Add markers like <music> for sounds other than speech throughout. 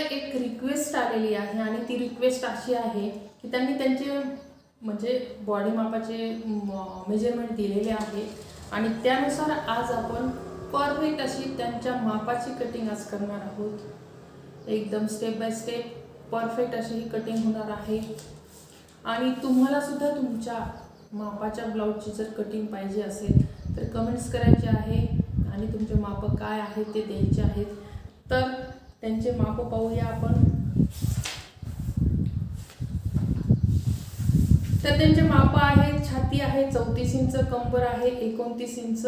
एक रिक्वेस्ट आलेली आहे आणि ती रिक्वेस्ट अशी आहे की त्यांनी त्यांचे म्हणजे बॉडी मापाचे मेजरमेंट दिलेले आहे आणि त्यानुसार आज आपण परफेक्ट अशी त्यांच्या मापाची कटिंग आज करणार आहोत. एकदम स्टेप बाय स्टेप परफेक्ट अशी ही कटिंग होणार आहे. आणि तुम्हालासुद्धा तुमच्या मापाच्या ब्लाऊजची जर कटिंग पाहिजे असेल तर कमेंट्स करायचे आहे आणि तुमचे मापं काय आहे ते द्यायचे आहेत. तर त्यांचे माप पाहूया आपण. तर त्यांचे माप आहे छाती आहे चौतीस इंच कंबर आहे एकोणतीस इंच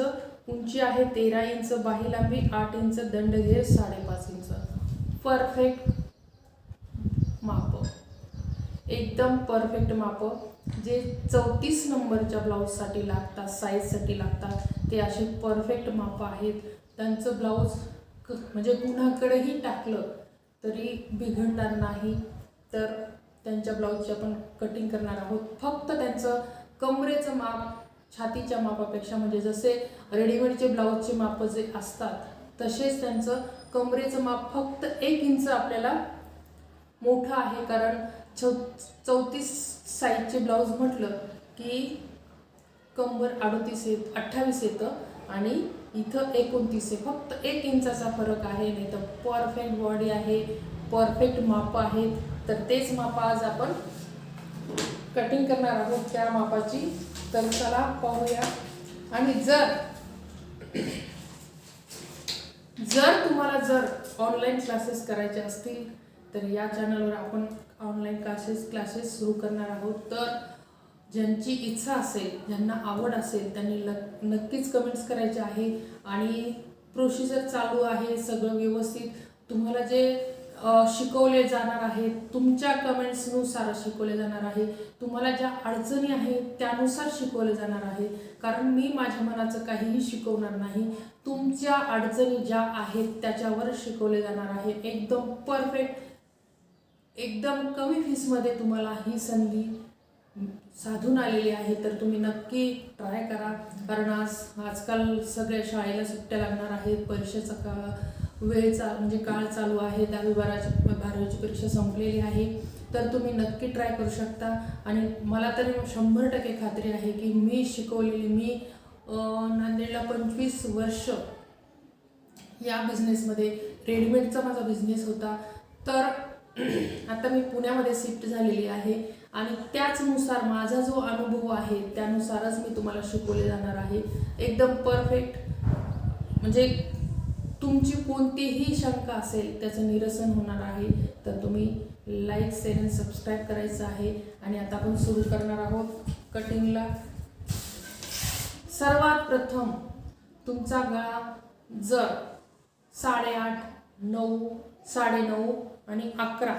उंची आहे तेरा इंच बाही लांबी आठ इंच दंड घेर साडेपाच इंच. परफेक्ट माप. एकदम परफेक्ट माप. जे चौतीस नंबरच्या ब्लाऊजसाठी लागतात साईजसाठी लागतात ते असे परफेक्ट माप आहेत. त्यांचं ब्लाऊज म्हणजे कुणाकडेही टाकलं तरी बिघडणार नाही. तर त्यांच्या ब्लाऊजची आपण कटिंग करणार आहोत. फक्त त्यांचं कमरेचं माप छातीच्या मापापेक्षा म्हणजे जसे रेडीमेडचे ब्लाऊजचे माप जे असतात तसेच त्यांचं कमरेचं माप फक्त एक इंच आपल्याला मोठं आहे. कारण चौ चौतीस साईजचे ब्लाऊज म्हटलं की कंबर अडतीस येत अठ्ठावीस येतं आणि इथं एकोणतीस आहे. फक्त एक इंचाचा फरक आहे नाही तर परफेक्ट बॉडी आहे परफेक्ट माप आहेत तर तेच माप आज आपण कटिंग करणार आहोत त्या मापाची. तर चला पाहूया. आणि जर जर तुम्हाला जर ऑनलाईन क्लासेस करायचे असतील तर या चॅनलवर आपण ऑनलाईन क्लासेस क्लासेस सुरू करणार आहोत. तर ज्यांची इच्छा असेल ज्यांना आवड असेल त्यांनी ल नक्कीच कमेंट्स करायचे आहे. आणि प्रोसिजर चालू आहे सगळं व्यवस्थित. तुम्हाला जे शिकवले जाणार आहे तुमच्या कमेंट्सनुसार शिकवले जाणार आहे. तुम्हाला ज्या अडचणी आहेत त्यानुसार शिकवले जाणार आहे. कारण मी माझ्या मनाचं काहीही शिकवणार नाही. तुमच्या अडचणी ज्या आहेत त्याच्यावर शिकवले जाणार आहे. एकदम परफेक्ट एकदम कमी फीसमध्ये तुम्हाला ही संधी साधून आलेली आहे तर तुम्ही नक्की ट्राय करा. कारण आज आजकाल सगळ्या शाळेला सुट्ट्या लागणार आहेत परीक्षेचा का वेळ चा म्हणजे काळ चालू आहे दहावी बाराची बारावीची परीक्षा संपलेली आहे. तर तुम्ही नक्की ट्राय करू शकता. आणि मला तरी शंभर टक्के खात्री आहे की मी शिकवलेली मी नांदेडला पंचवीस वर्ष या बिझनेसमध्ये रेडीमेडचा माझा बिझनेस होता. तर <clears throat> आता मी पुण्यामध्ये शिफ्ट झालेली आहे. आणि त्याचनुसार माझा जो अनुभव आहे त्यानुसारच मी तुम्हाला शिकवले जाणार आहे. एकदम परफेक्ट म्हणजे तुमची कोणतीही शंका असेल त्याचं निरसन होणार आहे. तर तुम्ही लाईक शेअर आणि सबस्क्राईब करायचं आहे. आणि आता आपण सुरू करणार आहोत कटिंगला सर्वात प्रथम तुमचा गळा जर साडेआठ नऊ साडेनऊ आणि अकरा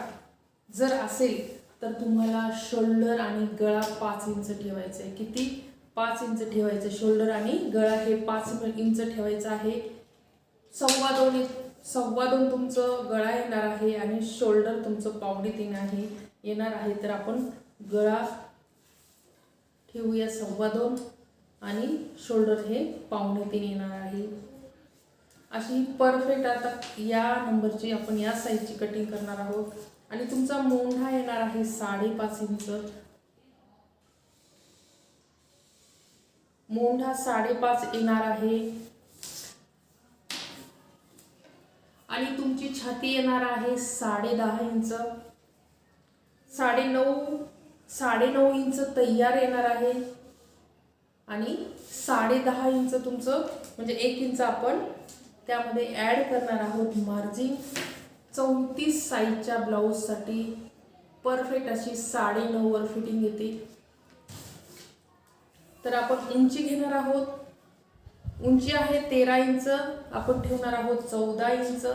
जर असेल तर तुम्हाला शोल्डर आणि गळा पाच इंच ठेवायचं आहे किती? पाच इंच ठेवायचं शोल्डर आणि गळा. हे पाच इंच ठेवायचं आहे. सव्वा दोन सव्वा दोन तुमचं गळा येणार आहे आणि शोल्डर तुमचं पावडीत तीन आहे. येणार आहे. तर आपण गळा ठेवूया सव्वा दोन आणि शोल्डर हे पावणे तीन येणार आहे. अशी परफेक्ट आता या नंबरची आपण या साईजची कटिंग करणार आहोत. आणि तुमचा मोंढा येणार आहे साडेपाच इंच मोंढा साडेपाच येणार आहे. आणि तुमची छाती येणार आहे साडे दहा इंच साडे नऊ साडे नऊ इंच तयार येणार आहे. आणि साडे दहा इंच तुमचं म्हणजे एक इंच आपण त्यामध्ये ॲड करणार आहोत मार्जिन चौतीस साईजच्या ब्लाऊजसाठी परफेक्ट अशी साडे नऊवर फिटिंग येते. तर आपण उंची घेणार आहोत. उंची आहे तेरा इंच. आपण ठेवणार आहोत चौदा इंच.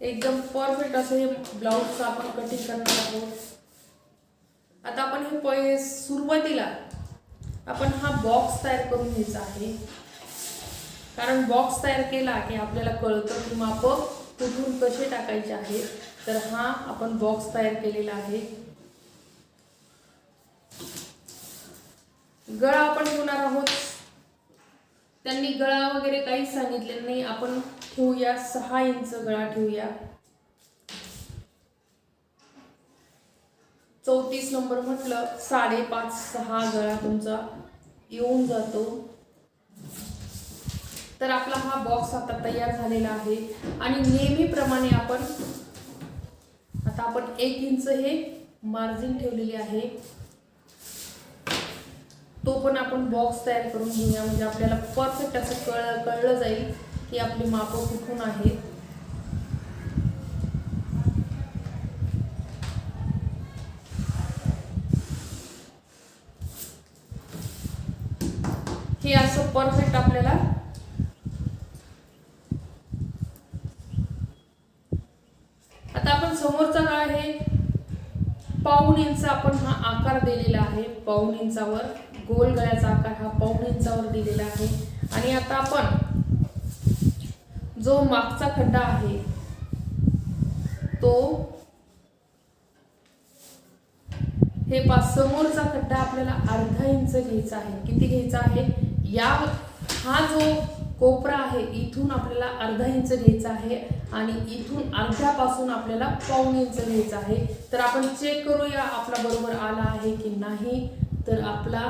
एकदम परफेक्ट असं हे ब्लाऊजचं आपण कटिंग करणार आहोत. आता आपण हे पै सुरुवातीला आपण हा बॉक्स तयार करून घ्यायचा आहे. कारण बॉक्स तयार केला की आपल्याला कळतं की माप कुठून कसे टाकायचे आहेत तर हा आपण बॉक्स तयार केलेला आहे. गळा आपण ठेवणार आहोत. त्यांनी गळा वगैरे काहीच सांगितले नाही. आपण ठेवूया. सहा इंच गळा ठेवूया. चौतीस नंबर म्हटलं साडेपाच सहा गळा तुमचा येऊन जातो. तर आपला हा बॉक्स आता तयार झालेला आहे. आणि नेहमीप्रमाणे आपण आता आपण एक इंच हे मार्जिन ठेवलेली आहे. तो पण आपण बॉक्स तयार करून घेऊया. म्हणजे आपल्याला परफेक्ट असं कळ कळलं जाईल की आपली मापं कुठून आहेत हे असं परफेक्ट आपल्याला आता आपण समोरचा काय आहे. पाऊण इंच आपण हा आकार दिलेला आहे. पाऊण इंचावर गोल गळ्याचा आकार हा पाऊण इंचावर दिलेला आहे. आणि आता आपण जो मागचा खड्डा आहे तो हे पा समोरचा खड्डा आपल्याला अर्धा इंच घ्यायचा आहे. किती घ्यायचा आहे? या हा जो कोपरा आहे इथून आपल्याला अर्धा इंच घ्यायचा आहे आणि इथून अर्ध्यापासून आपल्याला पाऊण इंच घ्यायचा आहे. तर आपण चेक करूया आपला बरोबर आला आहे की नाही. तर आपला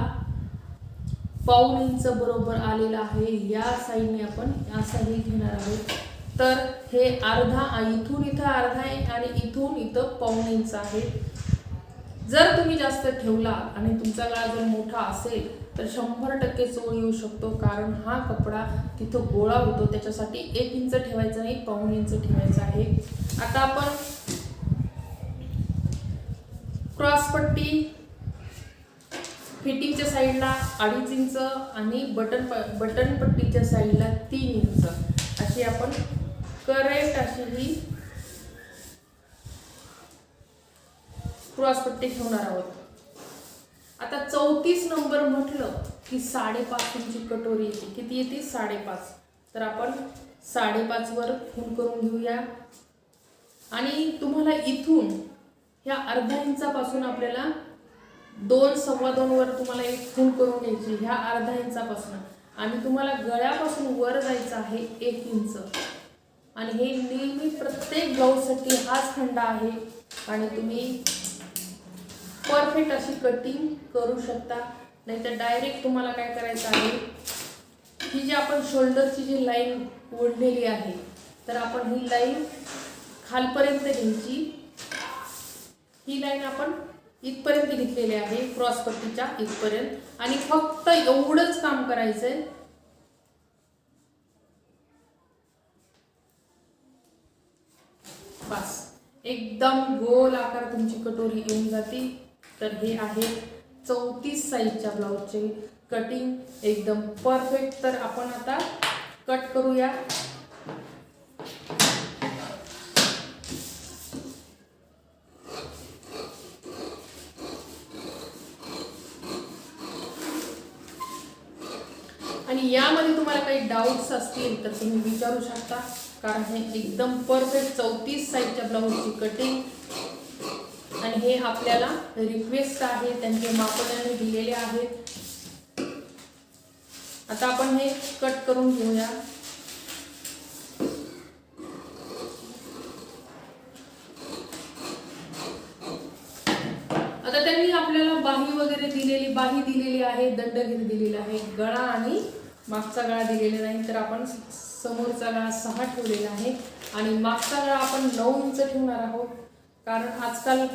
पाऊण इंच बरोबर आलेला आहे. या साईडने आपण असाही घेणार आहोत. तर हे अर्धा इथून इथं अर्धा आहे आणि इथून इथं पाऊण इंच आहे. जर तुम्ही जास्त ठेवला आणि तुमचा गळा जर मोठा असेल तर शंभर टक्के चोळ येऊ शकतो कारण हा कपडा तिथं गोळा होतो. त्याच्यासाठी एक इंच ठेवायचा नाही पाऊण इंच ठेवायचा आहे. आता आपण क्रॉसपट्टी फिटिंगच्या साईडला अडीच इंच आणि बटन प बटन पट्टीच्या साईडला तीन इंच. अशी आपण करेक्ट अशी ही क्रॉसपट्टी ठेवणार आहोत. आता चौतीस नंबर म्हटलं की साडेपाच इंची कटोरी येते. किती येते? साडेपाच. तर आपण साडेपाचवर खून करून घेऊया. आणि तुम्हाला इथून ह्या अर्ध्या इंचापासून आपल्याला दोन सव्वा दोनवर तुम्हाला एक खून करून घ्यायची ह्या अर्ध्या इंचापासून. आणि तुम्हाला गळ्यापासून वर जायचं आहे एक इंच. आणि हे नेहमी प्रत्येक ब्लाऊजसाठी हाच खंडा आहे. आणि तुम्ही परफेक्ट अशी कटिंग करू शकता. नाहीतर डायरेक्ट तुम्हाला काय करायचं आहे ही जी आपण शोल्डरची जी लाईन ओढलेली आहे तर आपण ही लाईन खालपर्यंत घ्यायची. ही लाईन आपण इथपर्यंत घेतलेली आहे क्रॉस पट्टीच्या इथपर्यंत. आणि फक्त एवढंच काम करायचंय. बस. एकदम गोल आकार तुमची कटोरी येऊन जाते. तर हे आहे चौतीस साईजच्या ब्लाऊजचे कटिंग एकदम परफेक्ट तर आपण आता कट करूया. आणि यामध्ये तुम्हाला काही डाऊट्स असतील तर तुम्ही विचारू शकता. कारण हे एकदम परफेक्ट चौतीस साईजच्या ब्लाऊजची कटिंग आणि हे आपल्याला रिक्वेस्ट आहे त्यांचे मापदंड दिलेले आहेत. आता आपण हे कट करून घेऊया. आता त्यांनी आपल्याला बाही वगैरे दिलेली बाही दिलेली आहे दंडगिरी दिलेला आहे गळा आणि मागचा गळा दिलेला नाही तर आपण समोरचा गळा सहा ठेवलेला आहे. आणि मागचा गळा आपण नऊ इंच ठेवणार आहोत. कारण आजकाल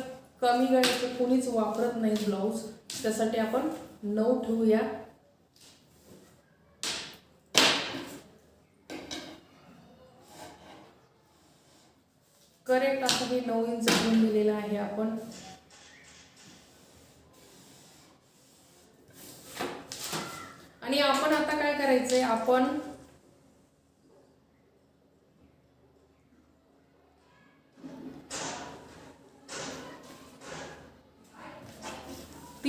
कमी गळ्याचे कोणीच वापरत नाही ब्लाऊज. त्यासाठी आपण नऊ ठेवूया. करेक्ट असं हे नऊ इंच घेऊन दिलेलं आहे आपण. आणि आपण आता काय करायचंय? आपण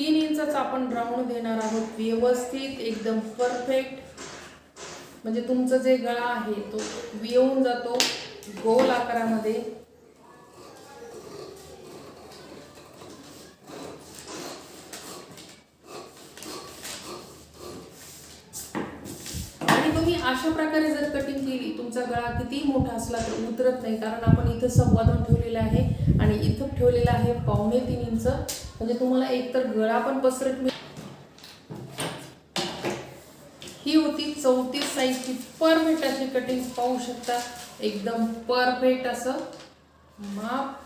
तीन इंचाचा आपण राऊंड देणार आहोत. व्यवस्थित एकदम परफेक्ट म्हणजे तुमचं जे गळा आहे तो येऊन जातो गोल आकारामध्ये. आणि तुम्ही अशा प्रकारे जर कटिंग केली तुमचा गळा कितीही मोठा असला तर उतरत नाही कारण आपण इथं संवादन ठेवलेलं आहे. आणि आणि इथं ठेवलेलं आहे पावणे तीन इंच. म्हणजे तुम्हाला एकतर गळा पण पसरट मिळेल ही होती चौतीस साईजची परफेक्ट अशी कटिंग पाहू शकता. एकदम परफेक्ट असं. माप.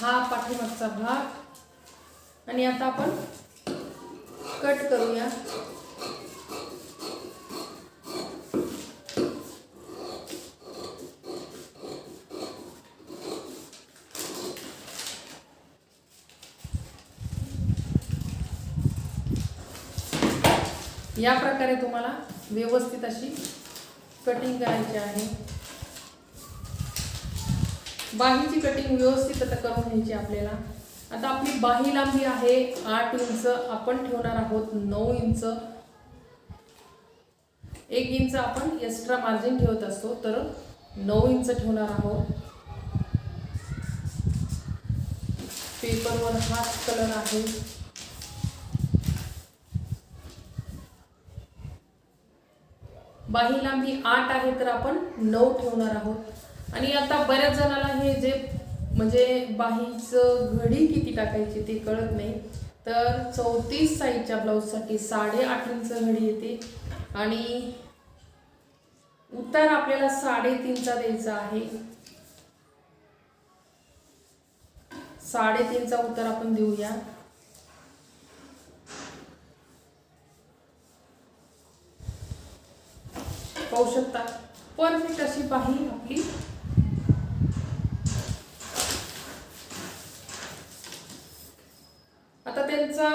हा पाठीमागचा भाग. आणि आता आपण कट करूया. या प्रकारे तुम्हाला व्यवस्थित अशी कटिंग करायची आहे. बाहीची कटिंग व्यवस्थित आता करून घ्यायची आपल्याला. आता आपली बाही लांबी आहे आठ इंच आपण ठेवणार आहोत नऊ इंच. एक इंच आपण एक्स्ट्रा मार्जिन ठेवत असतो तर नऊ इंच ठेवणार आहोत. पेपरवर हाच कलर आहे. बाही लांबी आठ आहे तर आपण नऊ ठेवणार आहोत. आणि आता बऱ्याच जणाला हे जे म्हणजे बाहीचं घडी किती टाकायची ते कळत नाही. तर चौतीस साईजच्या ब्लाऊजसाठी साडेआठ इंच घडी येते. आणि उतार आपल्याला साडेतीनचा द्यायचा आहे. साडेतीनचा उतार आपण देऊया. पाहू शकता. परफेक्ट अशी बाही आपली. आता त्यांचा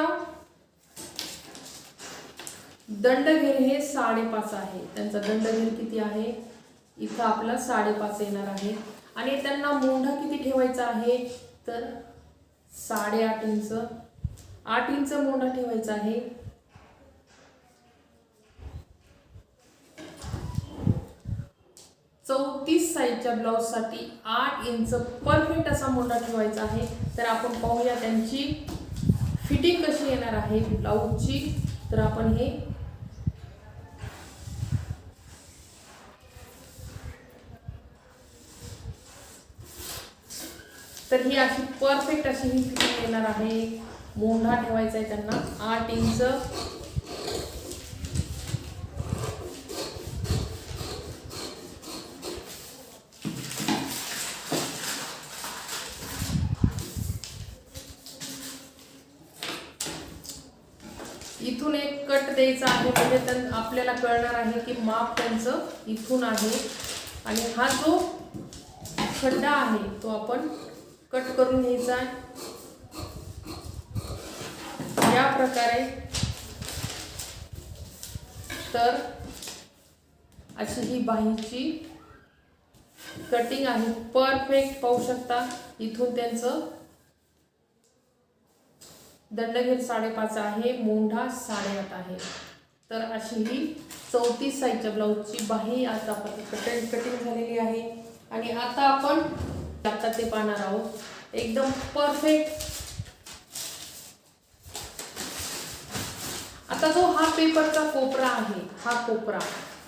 दंडघेर हे साडेपाच आहे. त्यांचा दंडघेर किती आहे? इथं आपला साडेपाच येणार आहे. आणि त्यांना मोंढा किती ठेवायचा आहे? तर साडेआठ इंच. आठ इंच मोंढा ठेवायचा आहे. चौतीस साईजच्या ब्लाऊजसाठी आठ इंच परफेक्ट असा मोठा ठेवायचा आहे. तर आपण पाहूया त्यांची फिटिंग कशी येणार आहे ब्लाऊजची तर आपण हे तर ही अशी परफेक्ट अशी ही फिटिंग येणार आहे. मोंढा ठेवायचा आहे त्यांना आठ इंच इथून एक कट द्यायचा आहे म्हणजे त्यां आपल्याला कळणार आहे की माप त्यांचं इथून आहे. आणि हा जो खड्डा आहे तो आपण कट करून घ्यायचा आहे. या प्रकारे. तर अशी ही बाहीची कटिंग आहे. परफेक्ट पाहू शकता. इथून त्यांचं दंडगीर साडेपाच आहे मोंढा साडेआठ आहे. तर अशी ही चौतीस साईजच्या ब्लाऊजची बाही आता आपण कटिंग कटिंग झालेली आहे. आणि आता आपण आता ते पाहणार आहोत. एकदम परफेक्ट आता जो हा पेपरचा कोपरा आहे हा कोपरा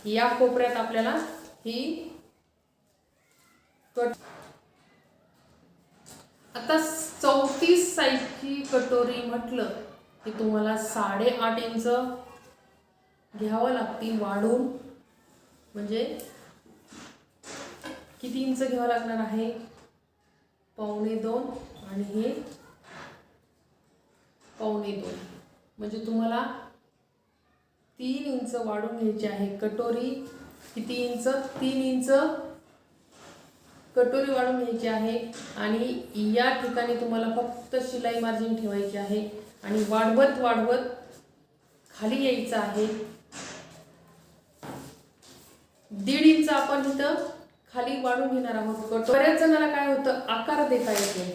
या कोपऱ्यात आपल्याला ही कट आता चौतीस साईजची कटोरी म्हटलं की तुम्हाला साडेआठ इंच घ्यावं लागतील वाढून. म्हणजे किती इंच घ्यावं लागणार आहे? पावणे दोन आणि हे पावणे दोन. म्हणजे तुम्हाला तीन इंच वाढून घ्यायची आहे. कटोरी किती इंच? तीन इंच. कटोरी वाढून घ्यायची आहे आणि या ठिकाणी तुम्हाला फक्त शिलाई मार्जिन ठेवायची आहे आणि वाढवत वाढवत खाली यायचं आहे. दीड इंच आपण इथं खाली वाढून घेणार आहोत. कटो बऱ्याच जणाला काय होतं आकार देता येत नाही.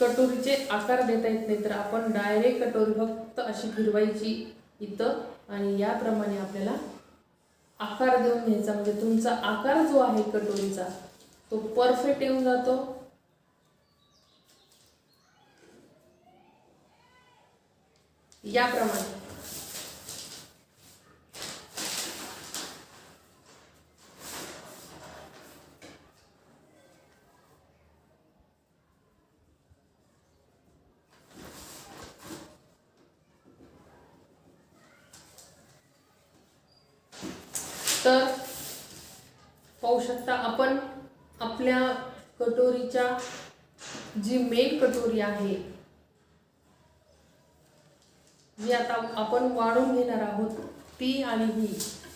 कटोरीचे आकार देता येत नाही तर आपण डायरेक्ट कटोरी फक्त अशी फिरवायची इथं. आणि याप्रमाणे आपल्याला आकार देऊन घ्यायचा. म्हणजे तुमचा आकार जो आहे कटोरीचा तो परफेक्ट येऊन जातो. याप्रमाणे तर पाहू शकता आपण आपल्या कटोरीच्या जी मेन कटोरी आहे जी आता आपण वाढून घेणार आहोत ती आणि ही.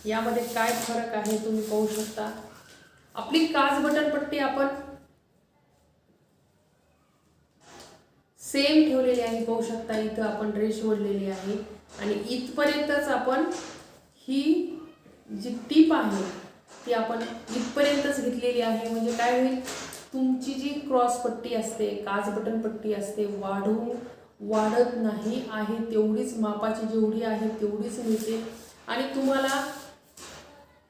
यामध्ये काय फरक आहे तुम्ही पाहू शकता. आपली काच बटन पट्टी आपण सेम ठेवलेली आहे पाहू शकता. इथं आपण रेश ओढलेली आहे. आणि इथपर्यंतच आपण ही जी टीप आहे ती आपण इथपर्यंतच घेतलेली आहे. म्हणजे काय होईल? तुमची जी क्रॉस पट्टी असते काच बटन पट्टी असते वाढून वाढत नाही आहे. तेवढीच मापाची जेवढी आहे तेवढीच मिळते. आणि तुम्हाला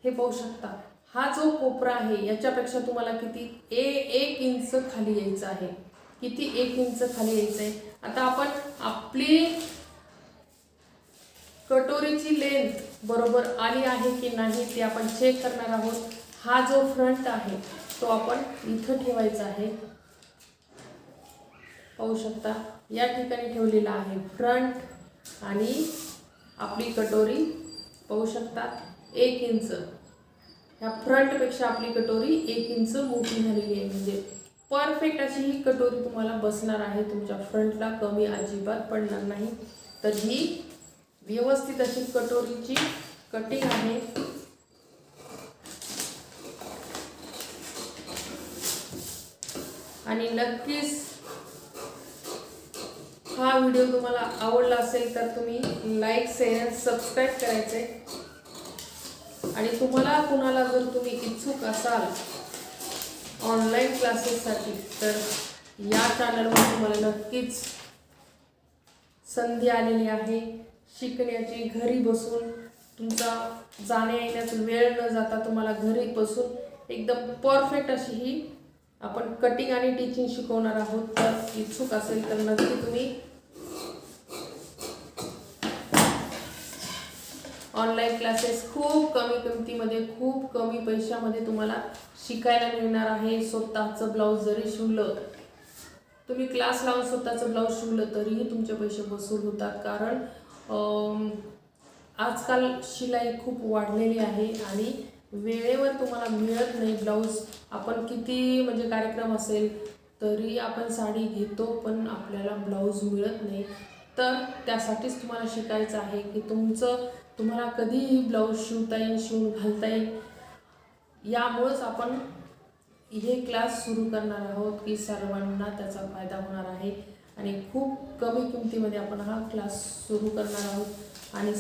हे पाहू शकता हा जो कोपरा आहे याच्यापेक्षा तुम्हाला किती ए एक इंच खाली यायचं आहे. किती एक इंच खाली यायचं आहे. आता आपण आपली कटोरीची लेंथ बरोबर आली आहे की नाही ते आपण चेक करणार आहोत. हा जो फ्रंट आहे तो आपण इथं ठेवायचा आहे. पाहू शकता. या ठिकाणी ठेवलेला आहे. फ्रंट आणि आपली कटोरी पाहू शकता एक इंच. ह्या फ्रंटपेक्षा आपली कटोरी एक इंच मोठी झालेली आहे. म्हणजे परफेक्ट अशी ही कटोरी तुम्हाला बसणार आहे. तुमच्या फ्रंटला कमी अजिबात पडणार नाही. तर ही व्यवस्थित अशी कटोरीची कटिंग आहे. आणि नक्कीच हा व्हिडिओ तुम्हाला आवडला असेल तर तुम्ही लाईक शेअर सबस्क्राईब करायचे आणि तुम्हाला कुणाला जर तुम्ही इच्छुक असाल ऑनलाईन क्लासेससाठी तर या चॅनलवर तुम्हाला नक्कीच संधी आलेली आहे. शिकण्याची घरी बसून तुमचा जाण्या येण्यात वेळ न जाता तुम्हाला घरी बसून एकदम परफेक्ट अशी ही आपण कटिंग आणि टीचिंग शिकवणार आहोत. तर इच्छुक असेल तर नक्की तुम्ही ऑनलाईन क्लासेस खूप कमी किमतीमध्ये खूप कमी पैशामध्ये तुम्हाला शिकायला मिळणार आहे. स्वतःचं ब्लाऊज जरी शिवलं तुम्ही क्लास लावून स्वतःचं ब्लाऊज शिवलं तरीही तुमचे पैसे वसूल होतात. कारण आजकाल शिलाई खूप वाढलेली आहे आणि वेळेवर तुम्हाला मिळत नाही ब्लाऊज आपण किती म्हणजे कार्यक्रम असेल तरी आपण साडी घेतो पण आपल्याला ब्लाऊज मिळत नाही. तर त्यासाठीच तुम्हाला शिकायचं आहे की तुमचं तुम्हाला कधीही ब्लाऊज शिवता येईल शिवून घालता येईल? यामुळंच आपण हे क्लास सुरू करणार आहोत की सर्वांना त्याचा फायदा होणार आहे. आणि खूप कमी किमतीमध्ये आपण हा क्लास सुरू करणार आहोत. आणि